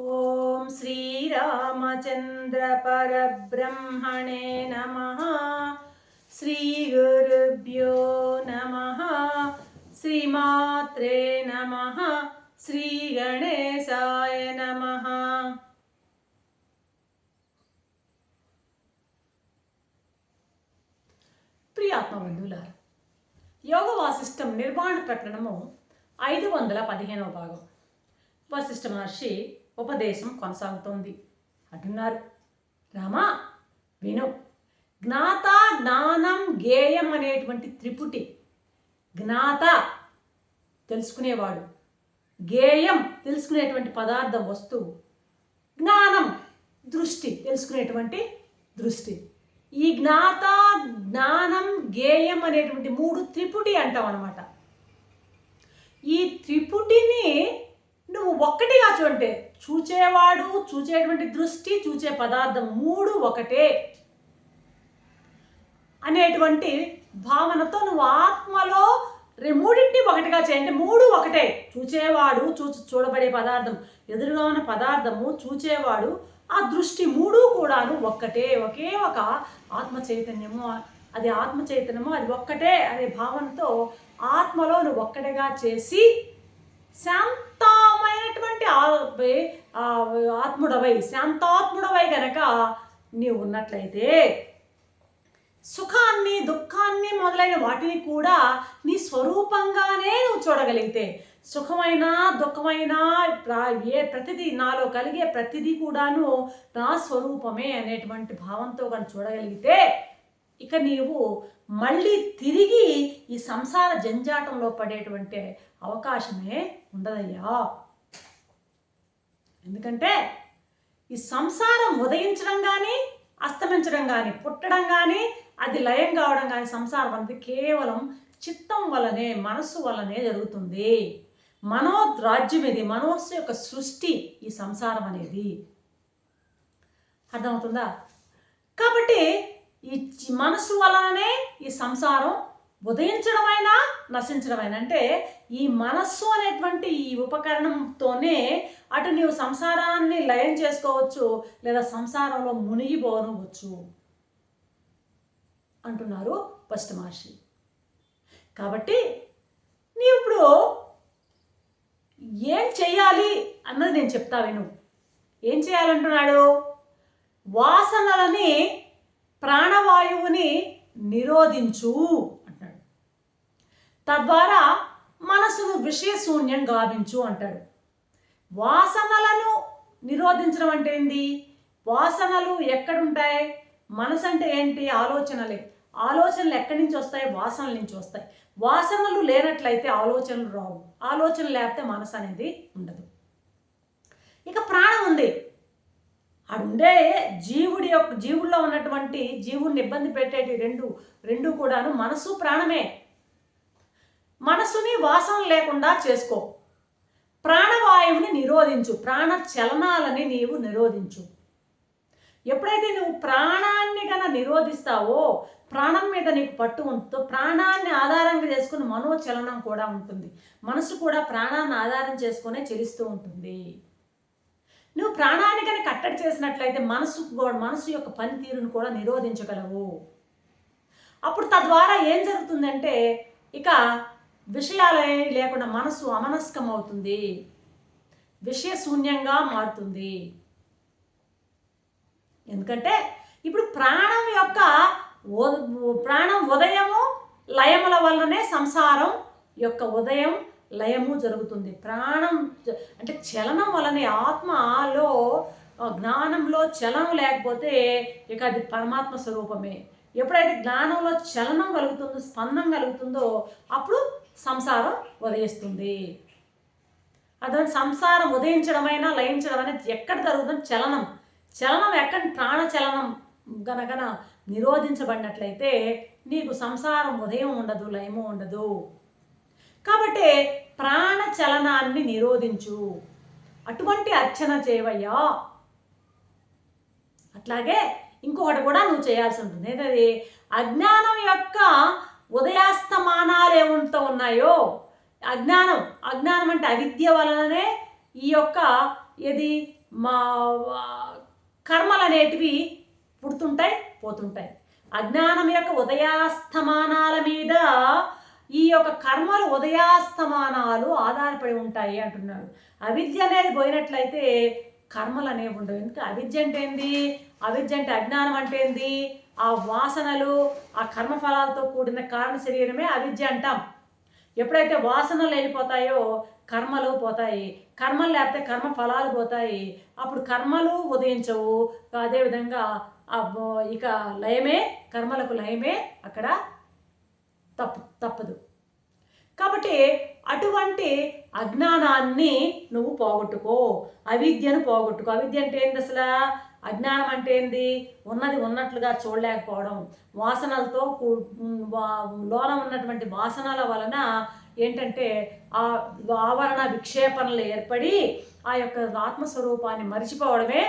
ॐ श्रीरामचन्द्रपरब्रह्मणे नमः श्रीगुरुभ्यो नमः श्रीमात्रे नमः श्रीगणेशाय नमः ప్రియాత్మ బంధువులారు యోగ వాసిష్టం నిర్మాణ ప్రకరణము ఐదు వందల పదిహేనవ భాగం వశిష్ఠ మహర్షి ఉపదేశం కొనసాగుతోంది. అంటున్నారు. రామా విను. జ్ఞాత జ్ఞానం గేయం అనేటువంటి త్రిపుటి. జ్ఞాత తెలుసుకునేవాడు. గేయం తెలుసుకునేటువంటి పదార్థం వస్తువు. జ్ఞానం దృష్టి తెలుసుకునేటువంటి దృష్టి. ఈ జ్ఞాత జ్ఞానం గేయం అనేటువంటి మూడు త్రిపుటి అంటాం అనమాట ఈ త్రిపుటిని నువ్వు ఒక్కటిగా చూంటే చూచేవాడు చూచేటువంటి దృష్టి చూచే పదార్థం మూడు ఒకటే. అనేటువంటి భావనతో నువ్వు ఆత్మలో రే- మూడింటిని ఒకటిగా చేయండి మూడు ఒకటే. చూచేవాడు చూ చూడబడే పదార్థం ఎదురుగా ఉన్న పదార్థము చూచేవాడు ఆ దృష్టి మూడు కూడాను ఒక్కటే. ఒకే ఒక ఆత్మ చైతన్యము అది ఆత్మ చైతన్యము అది ఒక్కటే అనే భావనతో ఆత్మలో నువ్వు ఒక్కటిగా చేసి శాంతమైనటువంటి ఆ- ఆత్ముడవై శాంతాత్ముడవై గనక నీవు ఉన్నట్లయితే సుఖాన్ని దుఃఖాన్ని మొదలైన వాటిని కూడా నీ స్వరూపంగానే నువ్వు చూడగలిగితే సుఖమైన దుఃఖమైన ఏ ప్రతిదీ నాలో కలిగే ప్రతిదీ కూడాను నా స్వరూపమే అనేటువంటి భావంతో కానీ చూడగలిగితే ఇక నీవు మళ్ళీ తిరిగి ఈ సంసార జంజాటంలో పడేటువంటి అవకాశమే ఉండదయ్యా. ఎందుకంటే ఈ సంసారం ఉదయించడం కానీ అస్తమించడం కానీ పుట్టడం కానీ అది లయం కావడం కానీ సంసారం అనేది కేవలం చిత్తం వల్లనే మనస్సు వల్లనే జరుగుతుంది. మనో రాజ్యం ఇది మనస్సు యొక్క సృష్టి ఈ సంసారం అనేది. అర్థమవుతుందా? కాబట్టి ఈ మనసు మనస్సు వలననే ఈ సంసారం ఉదయించడమైనా నశించడమైనా. అంటే ఈ మనస్సు అనేటువంటి ఈ ఉపకరణంతోనే అటు నీవు సంసారాన్ని లయం చేసుకోవచ్చు లేదా సంసారంలో మునిగిపోనవచ్చు అంటున్నారు ఫస్ట్ మహర్షి. కాబట్టి నీవు ఇప్పుడు ఏం చేయాలి అన్నది నేను చెప్తా విను. ఏం చేయాలంటున్నాడు? వాసనలని ప్రాణవాయువుని నిరోధించు. తద్వారా మనసును విషయశూన్యం గావించు అంటాడు. వాసనలను నిరోధించడం అంటే ఏంది? వాసనలు ఎక్కడుంటాయి? మనసు అంటే ఏంటి? ఆలోచనలే. ఆలోచనలు ఎక్కడి నుంచి వస్తాయి? వాసనల నుంచి వస్తాయి. వాసనలు లేనట్లయితే ఆలోచనలు రావు. ఆలోచన లేకపోతే మనసు అనేది ఉండదు. ఇక ప్రాణం ఉంది. ఉండే జీవుడి యొక్క జీవుల్లో ఉన్నటువంటి జీవుడిని ఇబ్బంది పెట్టేటి రెండు రెండు కూడాను మనసు ప్రాణమే. మనసుని వాసన లేకుండా చేసుకో. ప్రాణవాయువుని నిరోధించు. ప్రాణ చలనాలని నీవు నిరోధించు. ఎప్పుడైతే నువ్వు ప్రాణాన్ని కనుక నిరోధిస్తావో ప్రాణం మీద నీకు పట్టు ఉంటుందో ప్రాణాన్ని ఆధారంగా చేసుకుని మనోచలనం కూడా ఉంటుంది. మనసు కూడా ప్రాణాన్ని ఆధారం చేసుకునే చెలిస్తూ ఉంటుంది. నువ్వు ప్రాణాన్ని కనుక కట్టడి చేసినట్లయితే మనసు కూడా మనసు యొక్క పనితీరును కూడా నిరోధించగలవు. అప్పుడు తద్వారా ఏం జరుగుతుందంటే ఇక విషయాలే లేకుండా మనసు అమనస్కం అవుతుంది విషయశూన్యంగా మారుతుంది. ఎందుకంటే ఇప్పుడు ప్రాణం యొక్క ప్రాణం ఉదయము లయముల వల్లనే సంసారం యొక్క ఉదయం లయము జరుగుతుంది. ప్రాణం అంటే చలనం వలనే ఆత్మలో జ్ఞానంలో చలనం లేకపోతే ఇక అది పరమాత్మ స్వరూపమే. ఎప్పుడైతే జ్ఞానంలో చలనం కలుగుతుందో స్పందన కలుగుతుందో అప్పుడు సంసారం ఉదయిస్తుంది. అదే సంసారం ఉదయించడమైనా లయించడం అనేది ఎక్కడ జరుగుతుంది చలనం. చలనం ఎక్కడ ప్రాణచలనం గనగన నిరోధించబడినట్లయితే నీకు సంసారం ఉదయం ఉండదు లయము ఉండదు. కాబట్టి ప్రాణచలనాన్ని నిరోధించు. అటువంటి అర్చన చేయవయ్యా. అట్లాగే ఇంకొకటి కూడా నువ్వు చేయాల్సి ఉంటుంది. ఏంటది? అజ్ఞానం యొక్క ఉదయాస్తమానాలు ఏముంటూ ఉన్నాయో? అజ్ఞానం. అజ్ఞానం అంటే అవిద్య వలననే ఈ యొక్క ఇది మా కర్మలు అనేటివి పుడుతుంటాయి పోతుంటాయి. అజ్ఞానం యొక్క ఉదయాస్తమానాల మీద ఈ యొక్క కర్మలు ఉదయాస్తమానాలు ఆధారపడి ఉంటాయి అంటున్నాడు. అవిద్య అనేది పోయినట్లయితే కర్మలు అనేవి ఉండవు. ఎందుకంటే అవిద్య అంటే ఏంది? అవిద్య అంటే అజ్ఞానం అంటే ఏంది? ఆ వాసనలు ఆ కర్మఫలాలతో కూడిన కారణ శరీరమే అవిద్య అంటాం. ఎప్పుడైతే వాసనలు వెళ్ళిపోతాయో కర్మలు పోతాయి కర్మలు లేకపోతే కర్మ ఫలాలు పోతాయి అప్పుడు కర్మలు ఉదయించవు. అదేవిధంగా ఆ ఇక లయమే కర్మలకు లయమే అక్కడ తప్పు తప్పదు. కాబట్టి అటువంటి అజ్ఞానాన్ని నువ్వు పోగొట్టుకో అవిద్యను పోగొట్టుకో. అవిద్య అంటే ఏంది అసలు అజ్ఞానం అంటే ఏంది? ఉన్నది ఉన్నట్లుగా చూడలేకపోవడం. వాసనలతో కూ- వా- లోన ఉన్నటువంటి వాసనల వలన ఏంటంటే ఆ ఆవరణ విక్షేపణలు ఏర్పడి ఆ యొక్క ఆత్మస్వరూపాన్ని మరిచిపోవడమే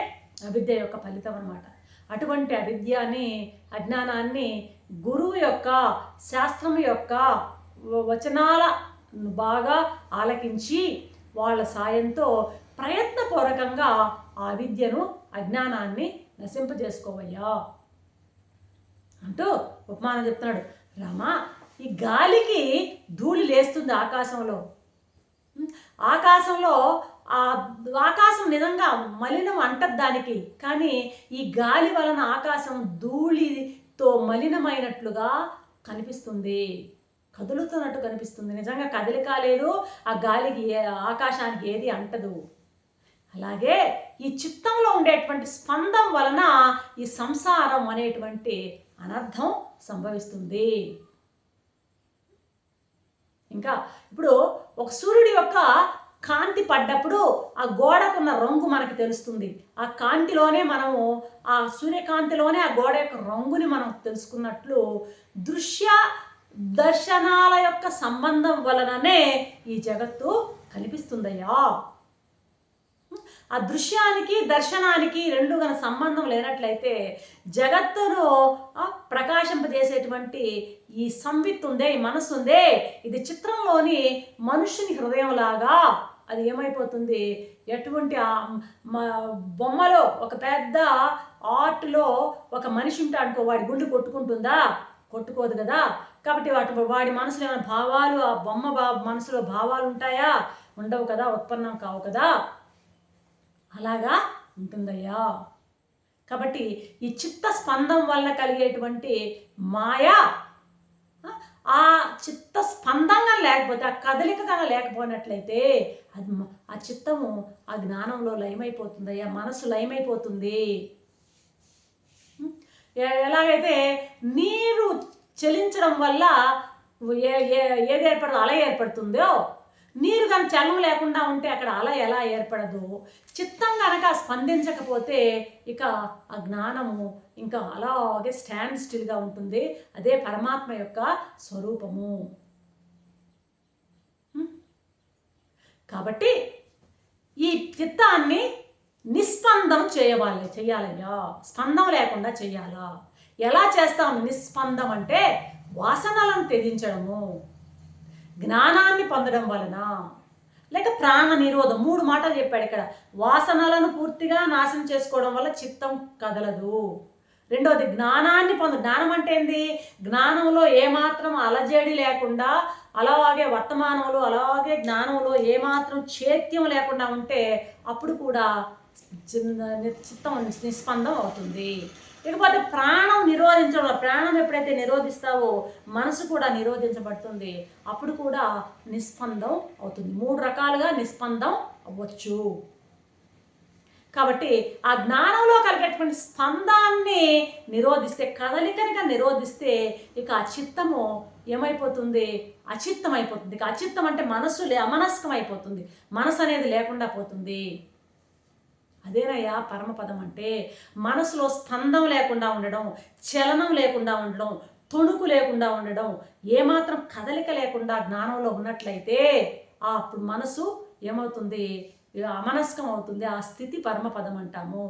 అవిద్య యొక్క ఫలితం అనమాట అటువంటి అవిద్యని అజ్ఞానాన్ని గురువు యొక్క శాస్త్రం యొక్క వచనాల బాగా ఆలకించి వాళ్ళ సాయంతో ప్రయత్నపూర్వకంగా ఆ విద్యను అజ్ఞానాన్ని నశింపజేసుకోవయ్యా. అంటూ ఉపమానం చెప్తున్నాడు. రామా ఈ గాలికి ధూళి లేస్తుంది ఆకాశంలో. ఆకాశంలో ఆ ఆకాశం నిజంగా మలినం అంటది దానికి. కానీ ఈ గాలి వలన ఆకాశం ధూళితో మలినమైనట్లుగా కనిపిస్తుంది. కదులుతున్నట్టు కనిపిస్తుంది. నిజంగా కదలిక లేదు ఆ గాలికి ఏ ఆకాశానికి ఏది అంటదు. అలాగే ఈ చిత్తంలో ఉండేటువంటి స్పందం వలన ఈ సంసారం అనేటువంటి అనర్థం సంభవిస్తుంది. ఇంకా ఇప్పుడు ఒక సూర్యుడి యొక్క కాంతి పడ్డప్పుడు ఆ గోడకున్న రంగు మనకి తెలుస్తుంది. ఆ కాంతిలోనే మనము ఆ సూర్యకాంతిలోనే ఆ గోడ యొక్క రంగుని మనం తెలుసుకున్నట్లు దృశ్య దర్శనాల యొక్క సంబంధం వలననే ఈ జగత్తు కనిపిస్తుందయ్యా. ఆ దృశ్యానికి దర్శనానికి రెండు గల సంబంధం లేనట్లయితే జగత్తును ఆ, ప్రకాశింపజేసేటువంటి ఈ సంవిత్ ఉందే ఈ మనసు ఉందే ఇది చిత్రంలోని మనుషుని హృదయంలాగా అది ఏమైపోతుంది? ఎటువంటి బొమ్మలో ఒక పెద్ద ఆర్ట్లో ఒక మనిషి ఉంటే అనుకో వాడి గుండె కొట్టుకుంటుందా? కొట్టుకోదు కదా. కాబట్టి వాటి వాడి మనసులో ఏమైనా భావాలు ఆ బొమ్మ బా మనసులో భావాలు ఉంటాయా? ఉండవు కదా ఉత్పన్నం కావు కదా. అలాగా ఉంటుందయ్యా. కాబట్టి ఈ చిత్త స్పందం వల్ల కలిగేటువంటి మాయ ఆ, చిత్త స్పందంగా లేకపోతే ఆ కదలిక కనుక లేకపోయినట్లయితే అది ఆ చిత్తము ఆ జ్ఞానంలో లయమైపోతుందయ్యా మనసు లయమైపోతుంది. ఎలాగైతే నీరు చెలించడం వల్ల ఏ ఏ- ఏది ఏర్పడదో అల ఏర్పడుతుందో నీరు కానీ చలనం లేకుండా ఉంటే అక్కడ అల ఎలా ఏర్పడదు? చిత్తం కనుక స్పందించకపోతే ఇక ఆ జ్ఞానము ఇంకా అలాగే స్టాండ్ స్టిల్గా ఉంటుంది. అదే పరమాత్మ యొక్క స్వరూపము. కాబట్టి ఈ చిత్తాన్ని నిస్పందం చేయవాలి చేయాలయ్యా స్పందం లేకుండా చేయాలా ఎలా చేస్తాం నిస్పందం అంటే వాసనలను త్యజించడము జ్ఞానాన్ని పొందడం వలన లేక ప్రాణ నిరోధం మూడు మాటలు చెప్పాడు ఇక్కడ. వాసనలను పూర్తిగా నాశనం చేసుకోవడం వల్ల చిత్తం కదలదు. రెండవది జ్ఞానాన్ని పొంద జ్ఞానం అంటే ఏంది? జ్ఞానంలో ఏమాత్రం అలజడి లేకుండా అలాగే వర్తమానంలో అలాగే జ్ఞానంలో ఏమాత్రం చైత్యం లేకుండా ఉంటే అప్పుడు కూడా చిన్న- చిత్తం నిస్పందం అవుతుంది. ఇకపోతే ప్రాణం నిరోధించడం వల్ల ప్రాణం ఎప్పుడైతే నిరోధిస్తావో మనసు కూడా నిరోధించబడుతుంది. అప్పుడు కూడా నిస్పందం అవుతుంది. మూడు రకాలుగా నిస్పందం అవ్వచ్చు. కాబట్టి ఆ జ్ఞానంలో కలిగేటువంటి స్పందాన్ని నిరోధిస్తే కదలికనిగా నిరోధిస్తే ఇక ఆ చిత్తము ఏమైపోతుంది? అచిత్తం అయిపోతుంది ఇక అచిత్తం అంటే మనస్సు లే అమనస్కం అయిపోతుంది మనసు అనేది లేకుండా పోతుంది. అదేనయ్యా పరమపదం అంటే మనసులో స్పందం లేకుండా ఉండడం చలనం లేకుండా ఉండడం తొణుకు లేకుండా ఉండడం ఏమాత్రం కదలిక లేకుండా జ్ఞానంలో ఉన్నట్లయితే అప్పుడు మనసు ఏమవుతుంది? అమనస్కం అవుతుంది ఆ స్థితి పరమపదం అంటాము.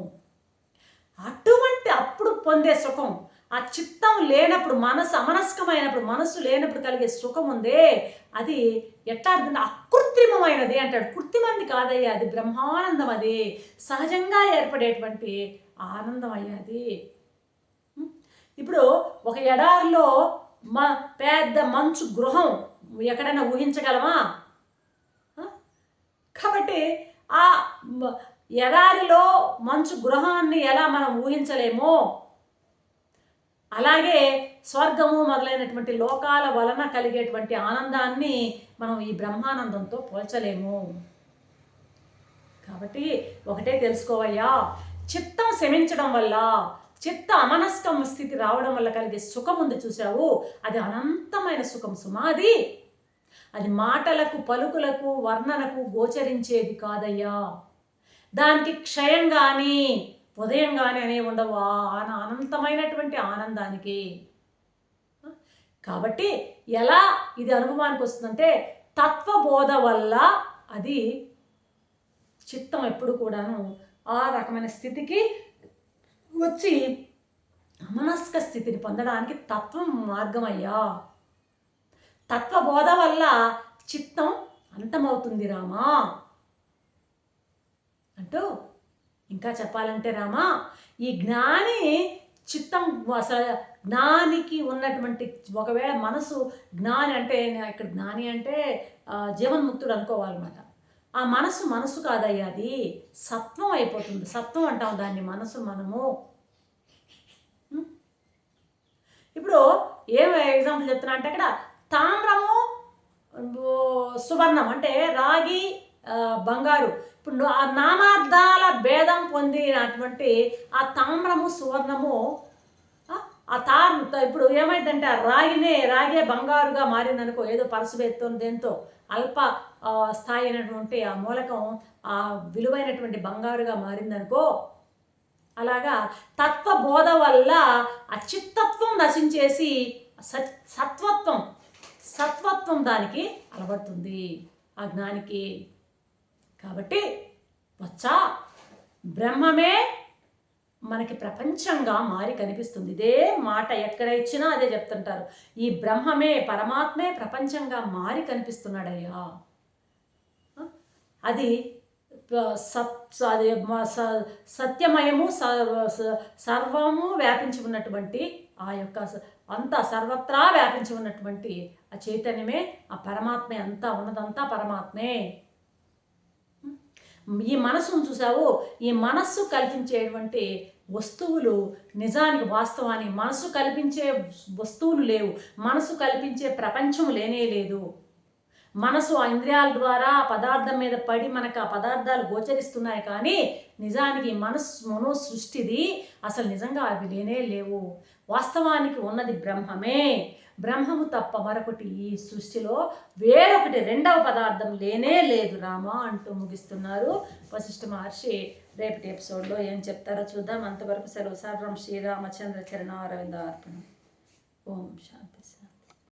అటువంటి అప్పుడు పొందే సుఖం ఆ చిత్తం లేనప్పుడు మనసు అమనస్కమైనప్పుడు మనసు లేనప్పుడు కలిగే సుఖం ఉందే అది ఎట్లా అర్థం అకృత్రిమమైనది అంటాడు. కృత్రిమంది కాదయ్యా అది బ్రహ్మానందం అది సహజంగా ఏర్పడేటువంటి ఆనందం అయ్యాది ఇప్పుడు ఒక ఎడారిలో మ పెద్ద మంచు గృహం ఎక్కడైనా ఊహించగలమా? కాబట్టి ఆ ఎడారిలో మంచు గృహాన్ని ఎలా మనం ఊహించలేమో? అలాగే స్వర్గము మొదలైనటువంటి లోకాల వలన కలిగేటువంటి ఆనందాన్ని మనం ఈ బ్రహ్మానందంతో పోల్చలేము. కాబట్టి ఒకటే తెలుసుకోవయ్యా చిత్తం శమించడం వల్ల చిత్త అమనస్కం స్థితి రావడం వల్ల కలిగే సుఖం ఉంది చూసావు అది అనంతమైన సుఖం సుమాది అది? మాటలకు పలుకులకు వర్ణనకు గోచరించేది కాదయ్యా. దానికి క్షయం కానీ ఉదయం కానీ అనేవి ఉండవు? ఆ ఆన- అనంతమైనటువంటి ఆనందానికి. కాబట్టి ఎలా ఇది అనుభవానికి వస్తుందంటే తత్వబోధ వల్ల అది చిత్తం ఎప్పుడు కూడాను ఆ రకమైన స్థితికి వచ్చి అమనస్క స్థితిని పొందడానికి తత్వం మార్గమయ్యా. తత్వబోధ వల్ల చిత్తం అంతమవుతుంది రామా. అంటూ ఇంకా చెప్పాలంటే రామా ఈ జ్ఞాని చిత్తం అసలు జ్ఞానికి ఉన్నటువంటి ఒకవేళ మనసు జ్ఞాని అంటే ఇక్కడ జ్ఞాని అంటే జీవన్ముక్తుడు అనుకోవాలన్నమాట. ఆ మనసు మనసు కాదయ్యా అది. సత్వం అయిపోతుంది. సత్వం అంటాం దాన్ని మనసు మనము. ఇప్పుడు ఏం ఎగ్జాంపుల్ చెప్తున్నా అంటే అక్కడ తామ్రము సువర్ణం అంటే రాగి బంగారు. ఇప్పుడు ఆ నానార్థాల భేదం పొందినటువంటి ఆ తామ్రము సువర్ణము ఆ, తార్ ఇప్పుడు ఏమైందంటే ఆ రాగినే రాగే బంగారుగా మారిందనుకో ఏదో పరసుబెత్తో దేంతో అల్ప స్థాయి అయినటువంటి ఆ మూలకం ఆ విలువైనటువంటి బంగారుగా మారిందనుకో అలాగా తత్వబోధ వల్ల ఆ చిత్తత్వం నశించేసి సత్ సత్వత్వం సత్వత్వం దానికి అలవడుతుంది ఆ జ్ఞానికి. కాబట్టి వచ్చా బ్రహ్మమే మనకి ప్రపంచంగా మారి కనిపిస్తుంది. ఇదే మాట ఎక్కడ ఇచ్చినా అదే చెప్తుంటారు. ఈ బ్రహ్మమే పరమాత్మే ప్రపంచంగా మారి కనిపిస్తున్నాడయ్యా. అది సత్ అది స- సత్యమయము సర్వము వ్యాపించి ఉన్నటువంటి ఆ యొక్క అంతా సర్వత్రా వ్యాపించి ఉన్నటువంటి ఆ చైతన్యమే ఆ పరమాత్మే అంతా ఉన్నదంతా పరమాత్మే. ఈ మనసును చూసావు? ఈ మనస్సు కల్పించేటువంటి వస్తువులు నిజానికి వాస్తవానికి మనసు కల్పించే వస్తువులు లేవు. మనసు కల్పించే ప్రపంచం లేనే లేదు. మనసు ఆ ఇంద్రియాల ద్వారా ఆ పదార్థం మీద పడి మనకు ఆ పదార్థాలు గోచరిస్తున్నాయి కానీ నిజానికి మనసు మనో సృష్టిది అసలు నిజంగా అవి లేనే లేవు. వాస్తవానికి ఉన్నది బ్రహ్మమే. బ్రహ్మము తప్ప మరొకటి ఈ సృష్టిలో వేరొకటి రెండవ పదార్థం లేనే లేదు. రామా అంటూ ముగిస్తున్నారు వశిష్ఠ మహర్షి. రేపటి ఎపిసోడ్లో ఏం చెప్తారో చూద్దాం. అంతవరకు సెలవు సర్వం శ్రీరామచంద్ర చరణారవింద అర్పణం ఓం శాంతి శాంతి